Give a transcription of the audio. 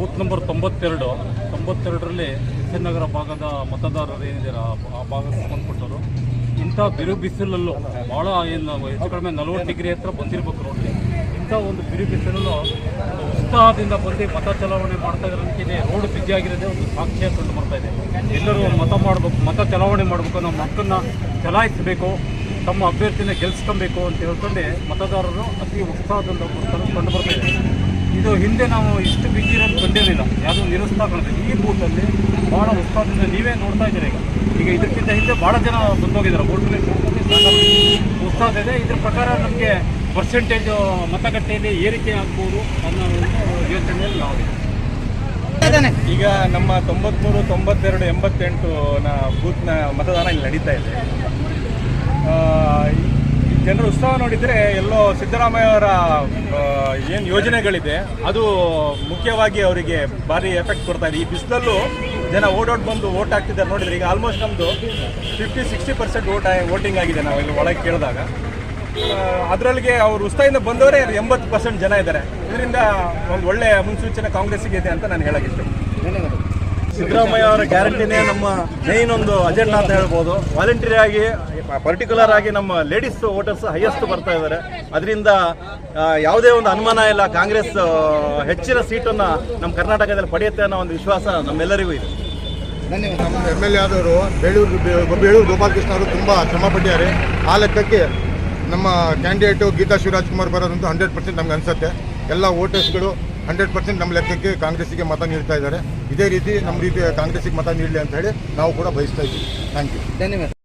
Booth number ತೊಂಬತ್ತೆರಡು. ತೊಂಬತ್ತೆರಡರಲ್ಲಿ S N ಭಾಗದ ಮತದಾರರು ಏನಿದ್ದಾರೆ? ಆ ಭಾಗಕ್ಕೆ ಸಂಬಂಧಪಟ್ಟವರು ಇಂಥ ಬಿರು ಬಿಸಿಲಲ್ಲೂ ಭಾಳ ಏನು ಹೆಚ್ಚು ಕಡಿಮೆ ನಲವತ್ತು ಡಿಗ್ರಿ ಹತ್ರ ಬಂದಿರಬೇಕು ರೋಡ್ಲಿ ಇಂಥ ಒಂದು ಬಿರು ಬಿಸಿಲಲ್ಲೂ ಉತ್ಸಾಹದಿಂದ ಬಂದು ಮತ ಚಲಾವಣೆ ಮಾಡ್ತಾ ಇರೋದಕ್ಕೆ ರೋಡ್ ಬಿಜಿ ಆಗಿರೋದೇ ಒಂದು ಸಾಕ್ಷ್ಯ ಕಂಡು ಬರ್ತಾ ಇದೆ. ಎಲ್ಲರೂ ಮತ ಮಾಡಬೇಕು, ಮತ ಚಲಾವಣೆ ಮಾಡಬೇಕು ನಮ್ಮ ಮಕ್ಕಳನ್ನ ಚಲಾಯಿಸಬೇಕು, ತಮ್ಮ ಅಭ್ಯರ್ಥಿನ ಗೆಲ್ಸ್ಕೊಬೇಕು ಅಂತ ಹೇಳ್ಕೊಂಡು ಮತದಾರರು ಅತಿ ಉತ್ಸಾಹದಿಂದ ಕಂಡು ಬರ್ತಾ ಇದೆ. ಇದು ಹಿಂದೆ ನಾವು ಇಷ್ಟು ಬಿಗಿ ಇರೋದು ಕಂಡಿರಲಿಲ್ಲ ಯಾವುದೋ ಕಾಣ್ತದೆ ಈ ಬೂತಲ್ಲಿ ಭಾಳ ಉತ್ಸಾಹದಿಂದ ನೀವೇ ನೋಡ್ತಾ ಇದ್ದೀರಿ ಈಗ. ಈಗ ಇದಕ್ಕಿಂತ ಹಿಂದೆ ಭಾಳ ಜನ ಬಂದೋಗಿದ್ದಾರೆ. ವೋಟ್ರಲ್ಲಿ ಉತ್ಸಾಹ ಇದೆ. ಇದ್ರ ಪ್ರಕಾರ ನಮಗೆ ಪರ್ಸೆಂಟೇಜು ಮತಗಟ್ಟೆಯಲ್ಲಿ ಏರಿಕೆ ಆಗ್ಬೋದು ಅನ್ನೋ ಯೋಚನೆಯಲ್ಲಿ ನಾವಿದೆ ಈಗ ನಮ್ಮ ತೊಂಬತ್ಮೂರು, ತೊಂಬತ್ತೆರಡು, ಎಂಬತ್ತೆಂಟು ನ ಬೂತ್ನ ಮತದಾನ ಇಲ್ಲಿ ನಡೀತಾ ಇದೆ. ಜನರ ಉತ್ಸವ ನೋಡಿದರೆ ಎಲ್ಲೋ ಸಿದ್ದರಾಮಯ್ಯ ಅವರ ಏನು ಯೋಜನೆಗಳಿದೆ, ಅದು ಮುಖ್ಯವಾಗಿ ಅವರಿಗೆ ಭಾರಿ ಎಫೆಕ್ಟ್ ಕೊಡ್ತಾ ಇದೆ. ಈ ಬಿಸಿಲಲ್ಲೂ ಜನ ಓಡೋಡ್ ಬಂದು ಓಟ್ ಹಾಕ್ತಿದ್ದಾರೆ ನೋಡಿದರೆ ಈಗ ಆಲ್ಮೋಸ್ಟ್ ನಮ್ಮದು fifty sixty percent vote voting ಆಗಿದೆ ನಾವು ಇಲ್ಲಿ ಒಳಗೆ ಕೇಳಿದಾಗ. ಅದರಲ್ಲಿಗೆ ಅವ್ರು ಉತ್ಸಾಹದಿಂದ ಬಂದವರೇ ಎಂಬತ್ತು ಪರ್ಸೆಂಟ್ ಜನ ಇದ್ದಾರೆ. ಇದರಿಂದ ಒಂದು ಒಳ್ಳೆಯ ಮುನ್ಸೂಚನೆ ಕಾಂಗ್ರೆಸ್ಸಿಗೆ ಇದೆ ಅಂತ ನಾನು ಹೇಳಕ್ಕೆ ಇಷ್ಟ ಸಿದ್ದರಾಮಯ್ಯ ಅವರ ಗ್ಯಾರಂಟಿನೇ ನಮ್ಮ ಮೇನ್ ಒಂದು ಅಜೆಂಡಾ ಅಂತ ಹೇಳ್ಬೋದು. ವಾಲಂಟಿಯರ್ ಆಗಿ ಪರ್ಟಿಕ್ಯುಲರ್ ಆಗಿ ನಮ್ಮ ಲೇಡೀಸ್ ವೋಟರ್ಸ್ ಹೈಯೆಸ್ಟ್ ಬರ್ತಾ ಇದ್ದಾರೆ. ಅದರಿಂದ ಯಾವುದೇ ಒಂದು ಅನುಮಾನ ಇಲ್ಲ. ಕಾಂಗ್ರೆಸ್ ಹೆಚ್ಚಿನ ಸೀಟನ್ನು ನಮ್ಮ ಕರ್ನಾಟಕದಲ್ಲಿ ಪಡೆಯುತ್ತೆ ಅನ್ನೋ ಒಂದು ವಿಶ್ವಾಸ ನಮ್ಮೆಲ್ಲರಿಗೂ ಇದೆ. ನಮ್ಮ ಎಂ ಎಲ್ ಎ ಆದವರು ಬೇಳೂರು ಬೇಳೂರು ಗೋಪಾಲಕೃಷ್ಣ ಅವರು ತುಂಬ ಶ್ರಮ ಪಟ್ಟಿದ್ದಾರೆ ಆ ಲೆಕ್ಕಕ್ಕೆ ನಮ್ಮ ಕ್ಯಾಂಡಿಡೇಟು ಗೀತಾ ಶಿವರಾಜ್ ಕುಮಾರ್ ಬರೋದಂತೂ ಹಂಡ್ರೆಡ್ ಪರ್ಸೆಂಟ್ ನಮ್ಗೆ ಅನಿಸುತ್ತೆ. ಎಲ್ಲ ವೋಟರ್ಸ್ಗಳು ಹಂಡ್ರೆಡ್ ಪರ್ಸೆಂಟ್ ನಮ್ಮ ಲೆಕ್ಕಕ್ಕೆ ಕಾಂಗ್ರೆಸ್ಸಿಗೆ ಮತ ನೀಡ್ತಾ ಇದ್ದಾರೆ. ಇದೇ ರೀತಿ ನಮ್ಮ ರೀತಿ ಕಾಂಗ್ರೆಸ್ಸಿಗೆ ಮತ ನೀಡಲಿ ಅಂತ ಹೇಳಿ ನಾವು ಕೂಡ ಬಯಸ್ತಾ ಇದ್ದೀವಿ. Thank you